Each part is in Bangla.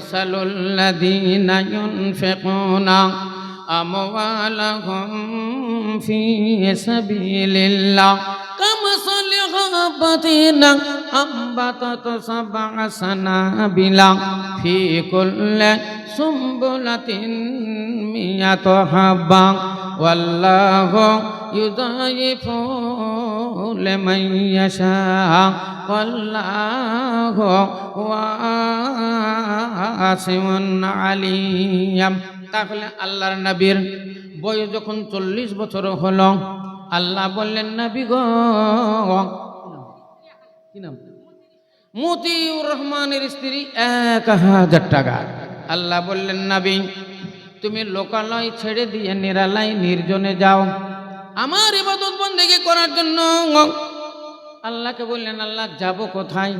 مثل الذين ينفقون أموالهم في سبيل الله كمثل غابة أنبتت سبع سنابل في كل سنبلة مئة حبة والله يضاعف لمن يشاء والله واسع عليم তাহলে আল্লাহর নবীর বয়স যখন চল্লিশ বছর হলো আল্লাহ বললেন নবী গো কি নাম মতিউর রহমানের স্ত্রী এক হাজার টাকা আল্লাহ বললেন নাবি তুমি লোকালয় ছেড়ে দিয়ে নিরালায় নির্জনে যাও আমার ইবাদত বন্দেগি করার জন্য। আল্লাহকে বললেন, আল্লাহ, যাব কোথায়?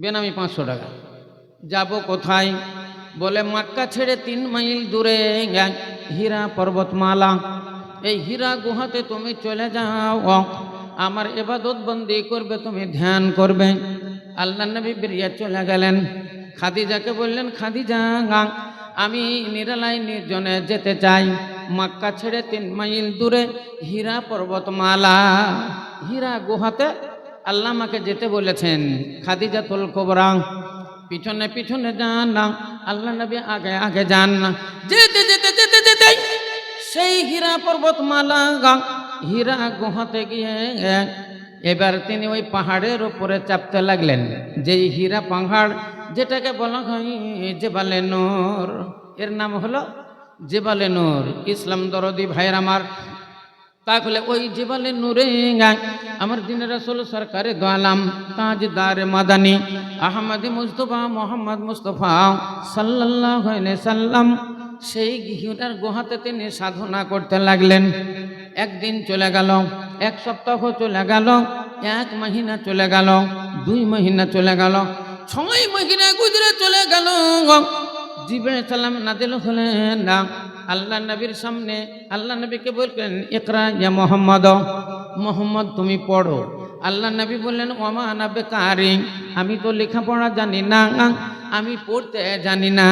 বেনামি পাঁচশো টাকা। যাব কোথায়? বলে, মাক্কা ছেড়ে তিন মাইল দূরে হীরা পর্বতমালা। এই হীরা গুহাতে তুমি চলে যাও। আমার এবাদত বন্দি করবে, তুমি ধ্যান করবে। আল্লাহ নবী বেরিয়ে চলে গেলেন। খাদিজাকে বললেন, খাদিজা, আমি নিরালাই নির্জনে যেতে চাই। মাক্কা ছেড়ে তিন মাইল দূরে হীরা পর্বতমালা। হীরা গুহাতে আল্লাহ আমাকে যেতে বলেছেন খাদিজা তুল কোবরা। পিছনে পিছনে যান না, আল্লাহ নবী আগে আগে যান না। যেতে যেতে যেতে যেতে সেই হীরা পর্বতমালা গা, হীরা গুহাতে গিয়ে এবার তিনি ওই পাহাড়ের উপরে চাপতে লাগলেন। যেই হীরা পাহাড় যেটাকে বলা হয় জেবালে নূর, এর নাম হলো জেবালে নূর, ইসলাম দরদি ভাইয়ের আমার। তাহলে ওই জেবালে নূরে আমার দিন রসুল সরকারে দোয়ালাম তাজদার মাদানি, আহমদ মুস্তফা মোহাম্মদ মুস্তফা সাল্লাহ সাল্লাম, সেই হিরার গুহাতে তিনি সাধনা করতে লাগলেন। একদিন চলে গেল, এক সপ্তাহ চলে গেল, এক মহিনা চলে গেল, দুই মহিনা চলে গেল, ছয় মহিনা গুজরে চলে গেল। জিবে সালাম নাদিল হলেন না। আল্লাহ নবীর সামনে আল্লাহ নবীকে বললেন একরা ইয়া মোহাম্মদ মোহাম্মদ তুমি পড়ো। আল্লাহ নবী বললেন ওমা নবে কারি আমি তো লেখাপড়া জানি না, আমি পড়তে জানি না।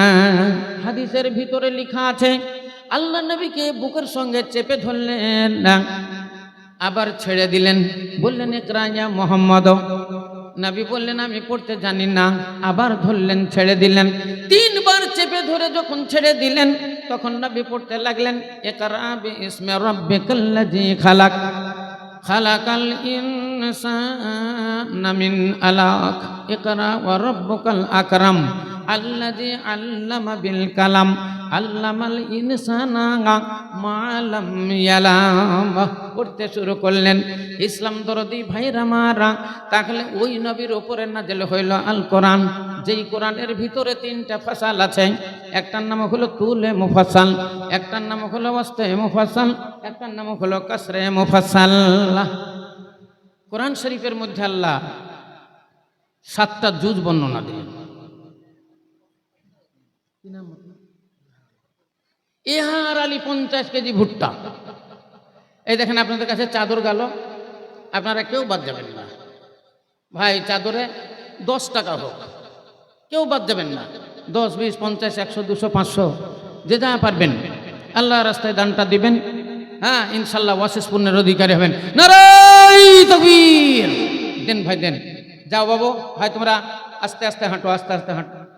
হাদিসের ভিতরে লেখা আছে, আল্লাহ নবীকে বুকের সঙ্গে চেপে ধরলেন না, আবার ছেড়ে দিলেন। বললেন একরাজা মোহাম্মদ নবী বললেন, আমি পড়তে জানি না। আবার ধরলেন, ছেড়ে দিলেন। তিনবার চেপে ধরে যখন ছেড়ে দিলেন, তখন নাবি পড়তে লাগলেন একরাবি ইসমে রব্বিকাল্লাজি খালাক। খালাকাল ইনসানা মিন আলাক। একরা ওয়া রব্বুকাল আকরাম। আল্লাযী আল্লামা বিল কালাম, আল্লামাল ইনসানা মালাম ইয়ালাম। পড়তে শুরু করলেন, ইসলাম দরদি ভাইরা মারা, তাহলে ওই নবীর উপরে নাজেল হইল আল কোরআন। যেই কোরআনের ভিতরে তিনটা ফসাল আছে, একটার নাম হলো তুলে মুফাসাল, একটার নাম হলো ওয়াস্তে মুফাসাল, একটার নাম হলো কাসরে মুফাসাল। কোরআন শরীফের মধ্যে আল্লাহ সাতটা জুজ বর্ণনা দিলেন। ইহার আলী পঞ্চাশ কেজি ভুট্টা। এই দেখেন আপনাদের কাছে চাদর গেল। আপনারা কেউ বাদ যাবেন না। ভাই, চাদরে দশ টাকা হোক। কেউ বাদ যাবেন না। দশ, বিশ, পঞ্চাশ, একশো, দুশো, পাঁচশো, যে যা পারবেন। আল্লাহ রাস্তায় দানটা দিবেন। হ্যাঁ ইনশাল্লাহ ওয়াসেস পুণ্যের অধিকারী হবেন। নারাই দেন ভাই, দেন। যাও বাবু, ভাই, তোমরা আস্তে আস্তে হাঁটো, আস্তে আস্তে হাঁটো।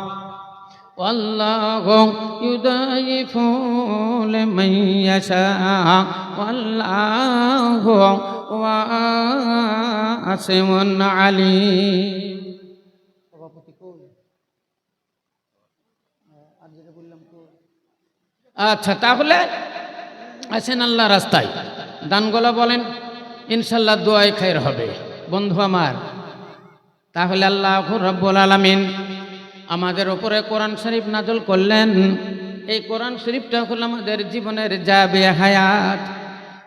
والله يضاعف لمن يشاء والله واسع عليم আচ্ছা তাহলে আছেন আল্লাহ রাস্তায় দানগোলা বলেন ইনশাল্লাহ দোয়াই খায়ের হবে বন্ধু আমার তাহলে আল্লাহ রব্বুল আলমিন আমাদের ওপরে কোরআন শরীফ নাজল করলেন। এই কোরআন শরীফটা হলো আমাদের জীবনের যাবে হায়াত।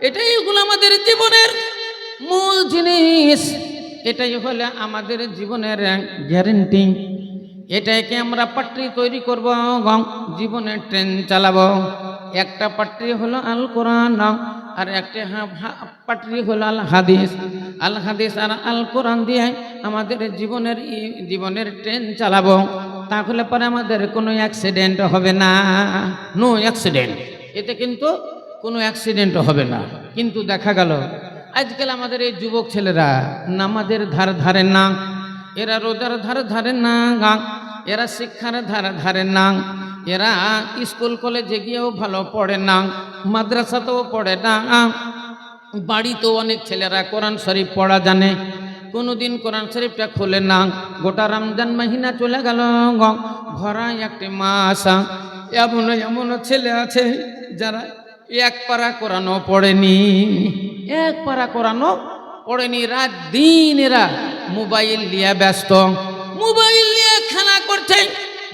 এটাই হলো আমাদের জীবনের মূল জিনিস। এটাই হলো আমাদের জীবনের গ্যারেন্টি এটাকে আমরা পাট্রি তৈরি করব জীবনের ট্রেন চালাবো। একটা পাট্রি হলো আল কোরআন আর একটা পাটরি হলো আল হাদিস। আল হাদিস আর আল কোরআন দিয়ে আমাদের জীবনের জীবনের ট্রেন চালাবো। তাহলে পরে আমাদের কোনো অ্যাক্সিডেন্ট হবে না। নো অ্যাক্সিডেন্ট এতে কিন্তু কোনো অ্যাক্সিডেন্ট হবে না। কিন্তু দেখা গেল, আজকাল আমাদের এই যুবক ছেলেরা নামাজের ধার ধারে না, এরা রোজার ধার ধারে না এরা শিক্ষার ধার ধারে না। এরা স্কুল কলেজে গিয়েও ভালো পড়ে না, মাদ্রাসাতেও পড়ে না। বাড়িতেও অনেক ছেলেরা কোরআন শরীফ পড়া জানে। কোনোদিন কোরআন শরীফটা খোলে না। গোটা রমজান মাহিনা চলে গেল ভরা একটি মাস। এমন এমন ছেলে আছে যারা এক পারা কোরআনও পড়েনি। এক পারা কোরআনও পড়েনি। রাত দিন এরা মোবাইল নিয়ে ব্যস্ত। মোবাইল নিয়ে খেলা করছে।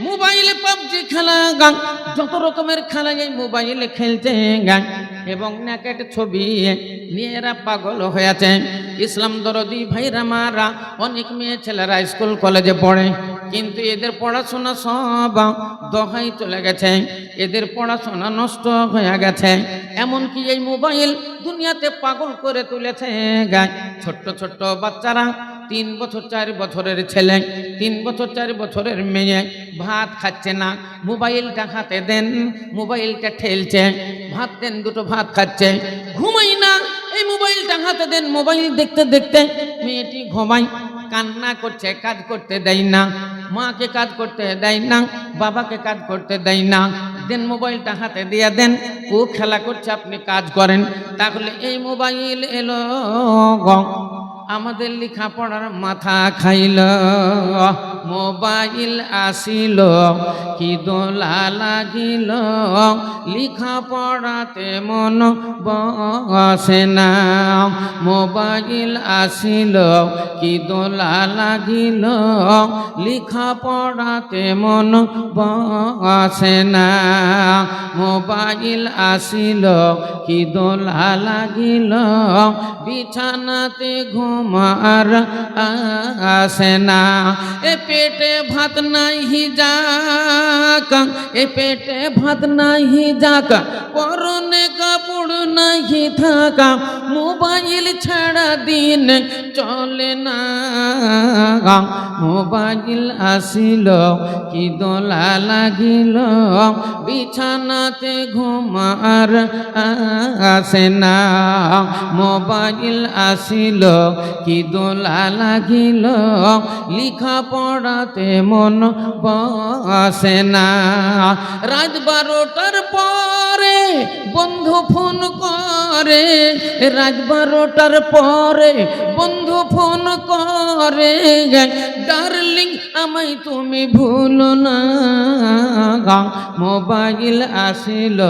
মোবাইলে পাবজি খেলা গান, যত রকমের খেলা এই মোবাইলে খেলছে গান। এবং নেকেট ছবি নিয়ে এরা পাগল হয়েছে। ইসলাম দরদি ভাইরা মারা, অনেক মেয়ে ছেলেরা স্কুল, কলেজে পড়ে। কিন্তু এদের পড়াশোনা সব দহাই চলে গেছে। এদের পড়াশোনা নষ্ট হয়ে গেছে। এমনকি এই মোবাইল দুনিয়াতে পাগল করে তুলেছে গায় ছোট্ট ছোট্ট বাচ্চারা তিন বছর, চার বছরের ছেলে, তিন বছর, চার বছরের মেয়ে, ভাত খাচ্ছে না, মোবাইলটা হাতে দেন, মোবাইলটা ঠেলছে, ভাত দেন, দুটো ভাত খাচ্ছে, ঘুমাই না, এই মোবাইলটা হাতে দেন, মোবাইল দেখতে দেখতে মেয়েটি ঘুমাই কান্না করছে, কাজ করতে দেয় না, মাকে কাজ করতে দেয় না, বাবাকে কাজ করতে দেয় না, দেন মোবাইলটা হাতে দিয়ে দেন, ও খেলা করছে, আপনি কাজ করেন, তাহলে এই মোবাইল এলো গ- আমাদের লেখাপড়ার মাথা খাইল। মোবাইল আসিল, কি দোলা লাগিল লেখাপড়াতে মন বসে না। মোবাইল আসিল, কি দোলা লাগিল লেখাপড়াতে মন বসে না। মোবাইল আসিল, কি দোলা লাগিল, বিছানাতে ঘুমার আসে না। এ পেটে ভাত নাই যাক এ পেটে ভাত নাই যাক পরনে কাপড় নাই থাকা মোবাইল ছাড়া দিন চলে না মোবাইল আসিল কি দোলা লাগিল বিছানাতে ঘুমার আসে না মোবাইল আসিল কি দোলা লাগিল লিখা পড়াতে মন বসে না রাত বারোটার পরে বন্ধু ফোন করে রাত বারোটার পরে বন্ধু ফোন করে ডার্লিং, আমায় তুমি ভুলো না মোবাইল আসিল,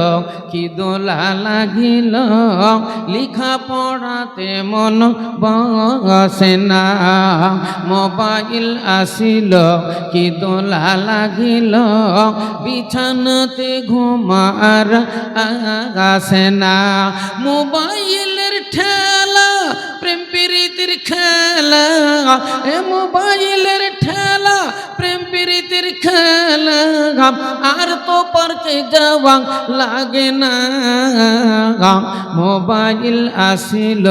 কি দোলা লাগিল। লিখা পড়াতে মন বসে না। মোবাইল আসিল, কি দোলা লাগিল। বিছানাতে ঘুমার আসে না। মোবাইলের ঠেলা, প্রেম প্রীতির খেলা। এ মোবাইলের প্রীতির খেলা আর তো পার্কে যাওয়া লাগে না। মোবাইল আসিল,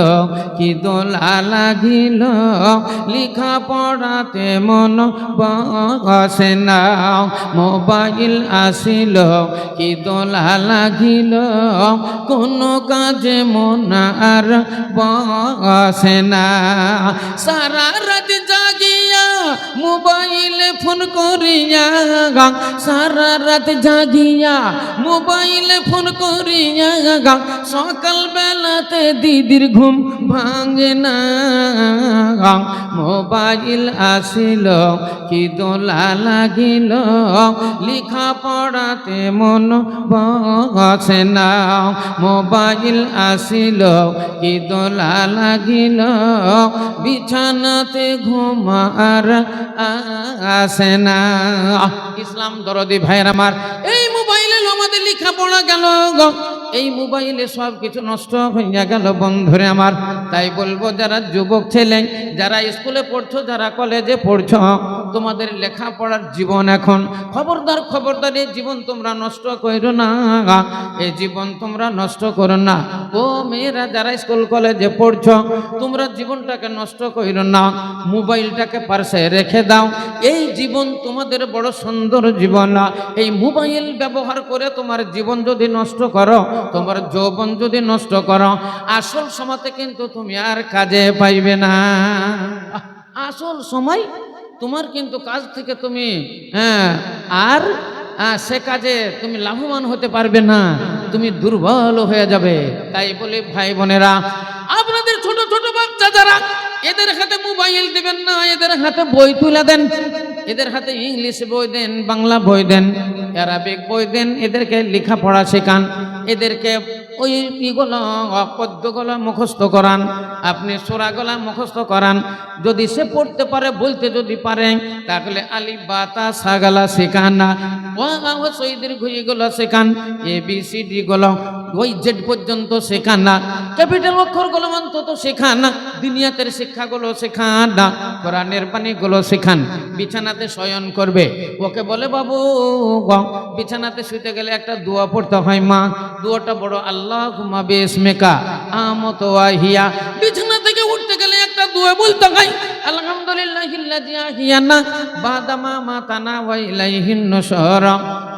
কি দোলা লাগিল, লিখা পড়াতে মন বসে না। মোবাইল আসিল, কি দোলা লাগিল, কোনো কাজে মন আর বসে না। সারা রাত জাগিয়া মোবাইলে ফোন করিয়া সারা রাত জাগিয়া মোবাইলে ফোন করিয়া সকাল বেলাতে দিদির ঘুম ভাঙে না মোবাইল আসিল, কি দোলা লাগিল লিখা পড়াতে মন বসে না। মোবাইল আসিল, কি দোলা লাগিল, বিছানাতে ঘুমার আসে না ইসলাম দরদি ভাইয়ের আমার। এই মোবাইলে আমাদের লেখাপড়া গেল এই মোবাইলে সব কিছু নষ্ট হইয়া গেল বন্ধুরে আমার। তাই বলব, যারা যুবক ছেলে, যারা স্কুলে পড়ছো, যারা কলেজে পড়ছো, তোমাদের লেখাপড়ার জীবন এখন। খবরদার খবরদার এই জীবন তোমরা নষ্ট করো না। এই জীবন তোমরা নষ্ট করো না। ও মেয়েরা, যারা স্কুল, কলেজে পড়ছ, তোমরা জীবনটাকে নষ্ট করো না। মোবাইলটাকে পার্শ্বে রেখে দাও। এই জীবন তোমাদের বড় সুন্দর জীবন। এই মোবাইল ব্যবহার করে তোমার জীবন যদি নষ্ট করো তোমার যৌবন যদি নষ্ট করো, আসল সময়তে কিন্তু তুমি আর কাজে পাইবে না। আসল সময় তোমার কিন্তু কাজ থেকে তুমি হ্যাঁ আর সে কাজে তুমি লাভবান হতে পারবে না, তুমি দুর্বল হয়ে যাবে। তাই বলে ভাই বোনেরা, আপনাদের ছোট ছোট বাচ্চা যারা, এদের হাতে মোবাইল দিবেন না, এদের হাতে বই তুলে দেন। এদের হাতে ইংলিশ বই দেন, বাংলা বই দেন অ্যারাবিক বই দেন, এদেরকে লেখাপড়া শেখান, এদেরকে ওই ইগুলো পদ্যগুলো মুখস্থ করান, আপনি সোরা সোরাগুলা মুখস্থ করান। যদি সে পড়তে পারে, বলতে যদি পারে, তাহলে আলি বাতা সাগালা শেখান না ও ঘুরিগুলো শেখান, এ বি সি ডি গুলো, ওই জেড পর্যন্ত শেখান না, ক্যাপিটাল অক্ষরগুলো অন্তত শেখান না, দুনিয়াতের শিক্ষাগুলো শেখান না, কোরআনের বাণীগুলো শেখান, বিছানাতে শয়ন করবে। ওকে বলে, বাবু বিছানাতে শুতে গেলে একটা দোয়া পড়তে হয়, মা, দোয়াটা বড় আল্লাহ ঘুমা বেশ মেকা আমত আহিয়া। বিছানা থেকে উঠতে গেলে একটা দোয়া বলতে হয় আলহামদুলিল্লাহ হিয়ানা বাদামা মাতানা ওয়াইলাইহিন নশরা ব-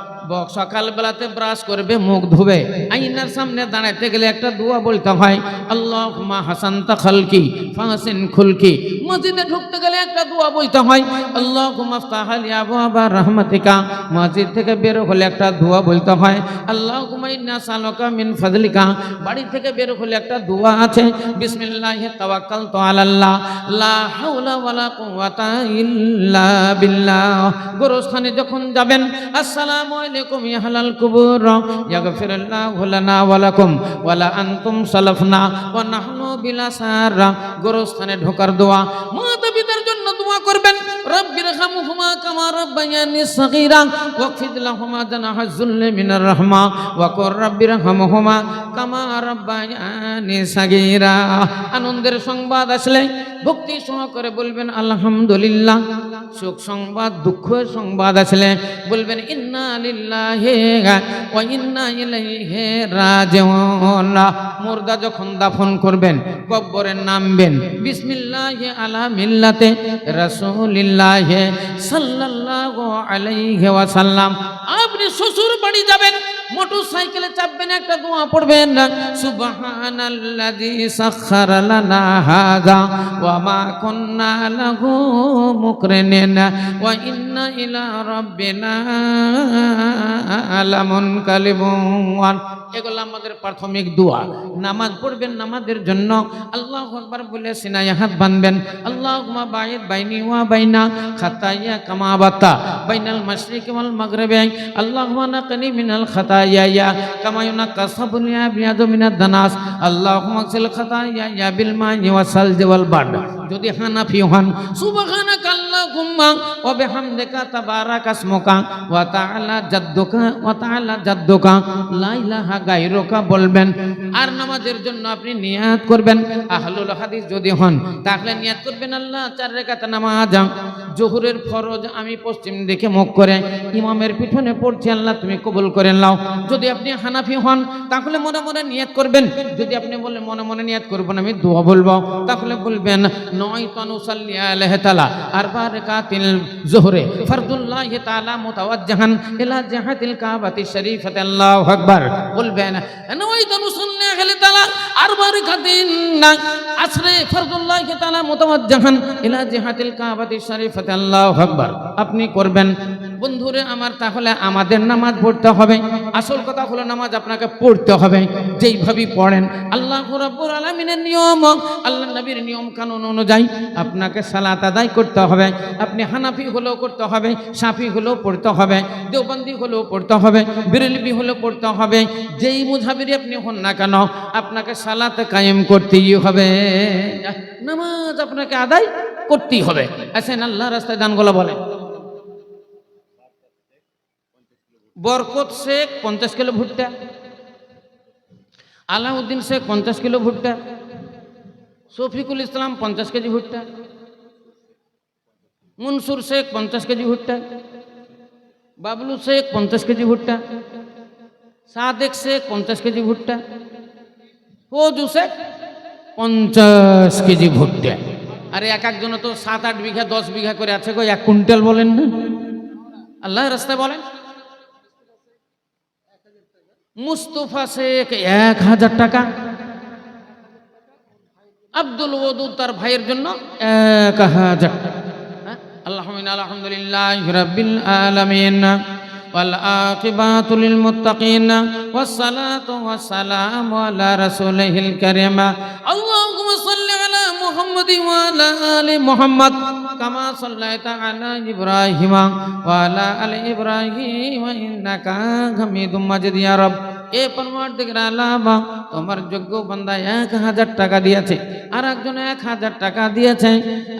সকালবেলাতে ব্রাশ করবে, মুখ ধুবে। আইনার সামনে দাঁড়াইতে গেলে একটা দোয়া বলতে হয় আল্লাহ মা হাসান খালকি ফাহসিন খুলকি। মসজিদে ঢুকতে গেলে একটা দোয়া বলতে হয় আল্লাহ মাফতাহাল আবা রহমতিকা। মসজিদ থেকে বের হলে একটা দোয়া বলতে হয় আল্লাহ ইন্না সালকা মিন ফাজলিকা বাড়ি থেকে বের হলে একটা দোয়া আছে, বিসমিল্লাহি তাওয়াক্কালতু আলাল্লাহ। লা হাওলা ওয়ালা কুওয়াতা ইল্লা বিল্লাহ। গোরস্থানে যখন যাবেন, আসসালামু ইয়া হালাল কুবুর, ইয়াগফিরুল্লাহু লানা ওয়া লাকুম ওয়া লা আনতুম সালাফনা ওয়া নাহনু বিলাসার গোরস্থানে ঢোকার দোয়া মাতা পিতার জন্য দোয়া করবেন। রব্বির হামহুমা কামা রাব্বায়ানি সাগীরা ওয়াকফিদ লাহুমা জানাহা যুল্লি মিনার রাহমা ওয়া কুর রব্বির হামহুমা কামা রাব্বায়ানি সাগীরা। আনন্দের সংবাদ আসলে ভক্তি সহকারে বলবেন, আলহামদুলিল্লাহ। সুখ সংবাদ, দুঃখের সংবাদ আসলে বলবেন, ইন্না মুর্দা যখন দাফন করবেন, কব্বরে নামবেন, বিসমিল্লাহে আলা মিল্লাতে রসুলিল্লাহে সাল্লাল্লাহু আলাইহি ওয়াসাল্লাম, আপনি শ্বশুর বাড়ি যাবেন। মোটর সাইকেলে চাপবেন, একটা দোয়া পড়বেন সুবহানাল্লাযী সাখখারা লানা হাযা, ওয়া মা কুন্না লাহু মুকরিনিন, ওয়া ইন্না ইলা রাব্বিনা লামুনকালিবুন। এগুলো আমাদের প্রাথমিক দোয়া। নামাজ পড়বেন নামাজের জন্য। আল্লাহ আকবার বলে সিনায় হাত বাঁধবেন। আল্লাহুম্মা বাঈদ বাইনি ওয়া বাইনা খাতায়া কামা বাতা। বাইনাল মাশরিকি ওয়াল মাগরিবি আল্লাহুম্মা নাকনি মিনাল খাতায়া ইউনাক্কা সাবুল ইয়াবিয়াদু মিনাদ দানাস। আল্লাহুম্মা আগসিল খাতায়া ইয়া বিল মা'i ওয়াস সালজি যদি হানাফি হন, সুবহানাকা আল্লাহুম্মা, ওয়া বিহামদিকা তাবারাকা ইসমুকা ওয়া তাআলা জাদ্দুকা, ওয়া তাআলা জাদ্দুকা, লা ইলাহা গায়রুকা বলবেন, আর নামাজের জন্য আপনি নিয়াত করবেন। আহলুল হাদিস যদি হন, তাহলে নিয়াত করবেন আল্লাহ, চার রেখাত নামাজ। জোহরের ফরজ আমি পশ্চিম দিকে মুখ করে, ইমামের পিছনে পড়ছি, আল্লাহ তুমি কবুল করে নাও। যদি আপনি হানাফি হন, তাহলে মনে মনে নিয়াত করবেন। যদি আপনি বলেন, মনে মনে নিয়াত করবেন আমি দোয়া বলব। তাহলে বলবেন নয় তনুসাল্লি আলাইহি তাআলা আরবা রাকাতিল জোহরে, ফরদুল্লাহ তাআলা মুতাওয়াজ্জাহান ইলা জাহাতিল কাবাতি শরীফাতি, আল্লাহু আকবার। বলবেন নয় তনুসাল্লি আলাইহি তাআলা আরবা রাকাতিন আসরে ফরদুল্লাহ তাআলা মুতাওয়াজ্জাহান ইলা জাহাতিল কাবাতি শরীফাতি আল্লাহু আকবার। আপনি করবেন। বন্ধুরে আমার, তাহলে আমাদের নামাজ পড়তে হবে। আসল কথা হলো নামাজ আপনাকে পড়তে হবে। যেইভাবেই পড়েন, আল্লাহ আলামিনের নিয়ম আল্লাহ নবীর নিয়ম কানুন অনুযায়ী আপনাকে সালাত আদায় করতে হবে। আপনি হানাফি হলেও করতে হবে, সাফি হলেও পড়তে হবে, দেওবন্দি হলেও পড়তে হবে বিরলবি হলেও পড়তে হবে, যেই মুজাবিরি আপনি হন না কেন, আপনাকে সালাত কায়েম করতেই হবে। নামাজ আপনাকে আদায় করতেই হবে। আসেন আল্লাহ রাস্তায় দানগুলো বলেন। বরকত শেখ পঞ্চাশ কিলো ভুট্টা, আলাউদ্দিন শেখ পঞ্চাশ কিলো ভুট্টা, শফিকুল ইসলাম পঞ্চাশ কেজি ভুট্টা, মনসুর শেখ পঞ্চাশ কেজি ভুট্টা, বাবলু শেখ পঞ্চাশ কেজি ভুট্টা, সাদেক শেখ পঞ্চাশ কেজি ভুট্টা, ফজু শেখ পঞ্চাশ কেজি ভুট্টা। আরে এক একজন তো সাত আট বিঘা, দশ বিঘা করে আছে গো, এক কুইন্টাল বলেন না। আল্লাহ রাস্তায় বলেন। মুস্তফা শেখ এক হাজার টাকা আব্দুল ওদুদ তার ভাইয়ের জন্য এক হাজার টাকা হ্যাঁ? আল্লাহমিন আলহামদুলিল্লাহ রাব্বিল আলামিন والعاقبات للمتقين والصلاة والسلام على رسوله الكريم اللهم صل على محمد وعلى آل محمد কামা সাল্লাইতা আলা ইব্রাহিম ওয়া আলা আলি ইব্রাহিম ইন্নাকা হামিদুম মাজিদ। ইয়া রব, এ পরমার্থিকের আলাবা তোমার যোগ্য বান্দা এক হাজার টাকা দিয়েছে আর একজন এক হাজার টাকা দিয়েছে।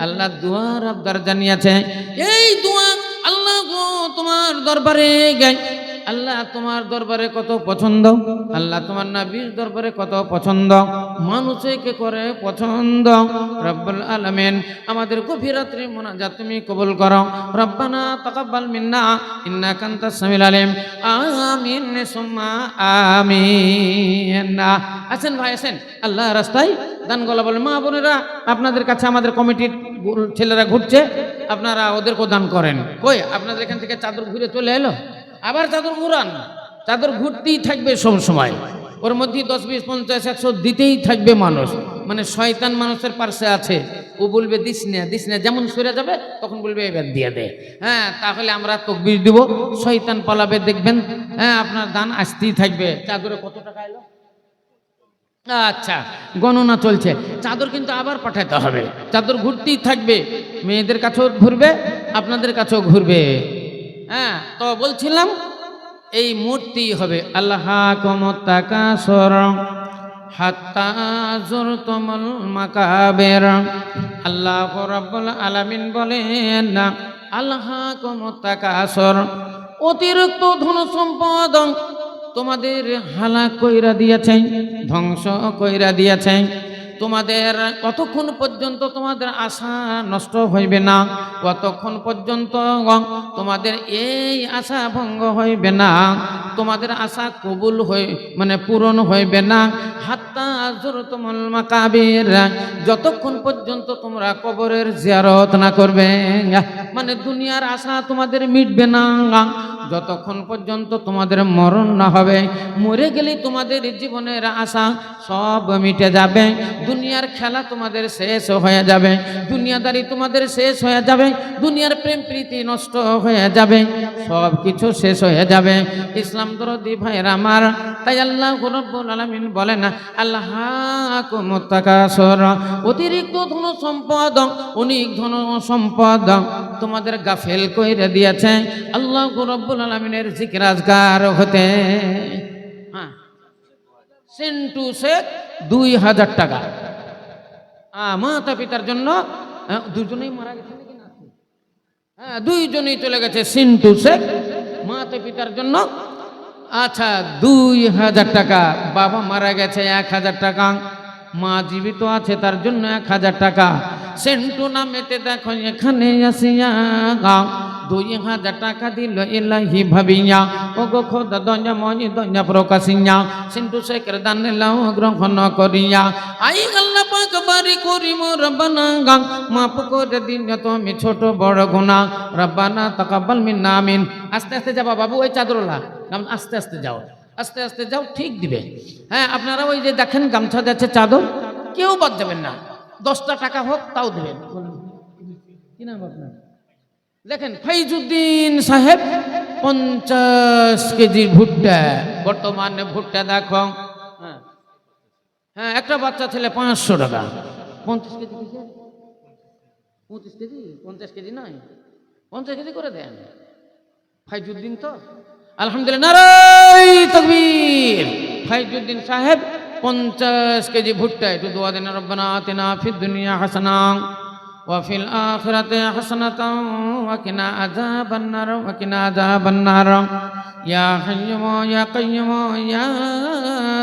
আল্লাহ দুয়ার আবদার জানিয়েছে এই দুয়া আল্লাহ গো তোমার দরবারে গায় আল্লাহ তোমার দরবারে কত পছন্দ? আল্লাহ তোমার নবীর দরবারে কত পছন্দ? মানুষে কে করে পছন্দ। রব্বুল আলামিন আমাদের গভীর রাত্রি মোনাজাত তুমি কবুল করো। রব্বানা তাকাব্বাল মিন্না, ইন্নাকা আনতাস সামিউল আলিম। আমিন, সুম্মা আমিন। আছেন ভাই আছেন আল্লাহ রাস্তায় দান গলা বলে, মা বোনেরা, আপনাদের কাছে আমাদের কমিটির ছেলেরা ঘুরছে। আপনারা ওদেরকেও দান করেন। কই, আপনাদের এখান থেকে চাদর ঘুরে চলে এলো? আবার চাদর ঘুরান চাদর ঘুরতেই থাকবে সব সময়। ওর মধ্যে দশ, বিশ, পঞ্চাশ, একশো দিতেই থাকবে মানুষ। মানে শয়তান মানুষের পার্শ্বে আছে। ও বলবে, দিস না দিস না। যেমন সরে যাবে, তখন বলবে, এবার দিয়ে দে। হ্যাঁ তাহলে আমরা তকবির দিব। শয়তান পালাবে, দেখবেন হ্যাঁ আপনার দান আসতেই থাকবে। চাদরে কত টাকা এলো? আচ্ছা গণনা চলছে। চাদর কিন্তু আবার পাঠাতে হবে। চাদর ঘুরতেই থাকবে। মেয়েদের কাছেও ঘুরবে, আপনাদের কাছেও ঘুরবে। হ্যাঁ তো বলছিলাম, এই মূর্তি হবে আল্লাহ কমতাকা সর হাত্তা মাকাবের। আল্লাহ রাব্বুল আলামিন বলেন না আল্লাহ কমতাকা সর অতিরিক্ত ধন সম্পদ তোমাদের হালাক কইরা দিয়েছেন ধ্বংস কইরা দিয়েছেন তোমাদের কতক্ষণ পর্যন্ত তোমাদের আশা নষ্ট হইবে না? কতক্ষণ পর্যন্ত তোমাদের এই আশা ভঙ্গ হইবে না? তোমাদের আশা কবুল হই মানে পূরণ হইবে না? হাত্তা জুরতুমুল মাকাবির, যতক্ষণ পর্যন্ত তোমরা কবরের জিয়ারত না করবে মানে দুনিয়ার আশা তোমাদের মিটবে না। যতক্ষণ পর্যন্ত তোমাদের মরণ না হবে, মরে গেলে তোমাদের জীবনের আশা সব মিটে যাবে। দুনিয়ার খেলা তোমাদের শেষ হয়ে যাবে। দুনিয়াদারি তোমাদের শেষ হয়ে যাবে। দুনিয়ার প্রেম প্রীতি নষ্ট হয়ে যাবে। সব কিছু শেষ হয়ে যাবে। ইসলাম দরদি ভাইয়ের আমার, তাই আল্লাহ রব্বুল আলামিন বলেন, আল্লাহ অতিরিক্ত ধন সম্পদ, অনেক ধন সম্পদ তোমাদের গাফেল কইরে দিয়েছে, আল্লাহ রব্বুল আলামিনের জিকির আজগার হতে। হ্যাঁ। সেন্টু শেখ, দুই হাজার টাকা। মাতা পিতার জন্য দুজনেই মারা গেছে নাকি না? হ্যাঁ দুইজনেই চলে গেছে সিন্টু শেখ, মাতা পিতার জন্য। আচ্ছা দুই হাজার টাকা, বাবা মারা গেছে এক হাজার টাকা। মা জীবিত আছে, তার জন্য এক হাজার টাকা। সেন্টু নামেতে দেখো, এখানে আসিয়া গাও। দুই হাজার টাকা দিল এলাহি ভাবিয়া। ও গো খোদা দঞ্জা মনি দঞ্জা প্রকাশিয়া। সিন্টু শেখের দান লাও গ্রহণ করিয়া। আই আল্লাহ পাক বাড়ি করি মো রব্বানা গাং মাফ করে দিন তুমি ছোট বড় গুণা। রব্বানা তাকাব্বাল মিন্না আমিন। আস্তে আস্তে যাবা বাবু, ওই চাদরলা আস্তে আস্তে যাও। আস্তে আস্তে যাও, ঠিক দিবে। হ্যাঁ আপনারা ওই যে দেখেন গামছা যাচ্ছে চাদর, কেউ বাদ দেবেন না। দশটা টাকা হোক, তাও দেবেন। কি নাম আপনার? দেখেন ফাইজুদ্দিন সাহেব, পঞ্চাশ কেজি ভুট্টা। বর্তমানে ভুট্টা দেখো। হ্যাঁ। হ্যাঁ একটা বাচ্চা ছেলে, পাঁচশো টাকা। পঞ্চাশ কেজি পঁচিশ কেজি? পঞ্চাশ কেজি নয়। পঞ্চাশ কেজি করে দেন। ফাইজুদ্দিন তো? আলহামদুলিল্লাহ নারাই তকবীর ফাইজুদ্দিন সাহেব পঞ্চাশ কেজি ভুট্টা একটু দোয়া দেন রব্বানা আতিনা ফিদ দুনিয়া হাসানা وفي الآخرة حسنة وقنا عذاب النار وقنا عذاب النار يا حيم يا قيوم يا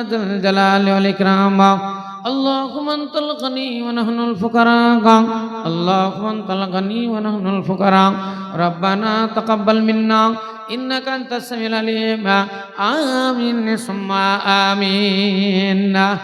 ذا الجلال والإكرام اللهم انت الغني ونحن الفقراء اللهم انت الغني ونحن الفقراء ربنا تقبل منا انك انت السميع العليم امين ثم امين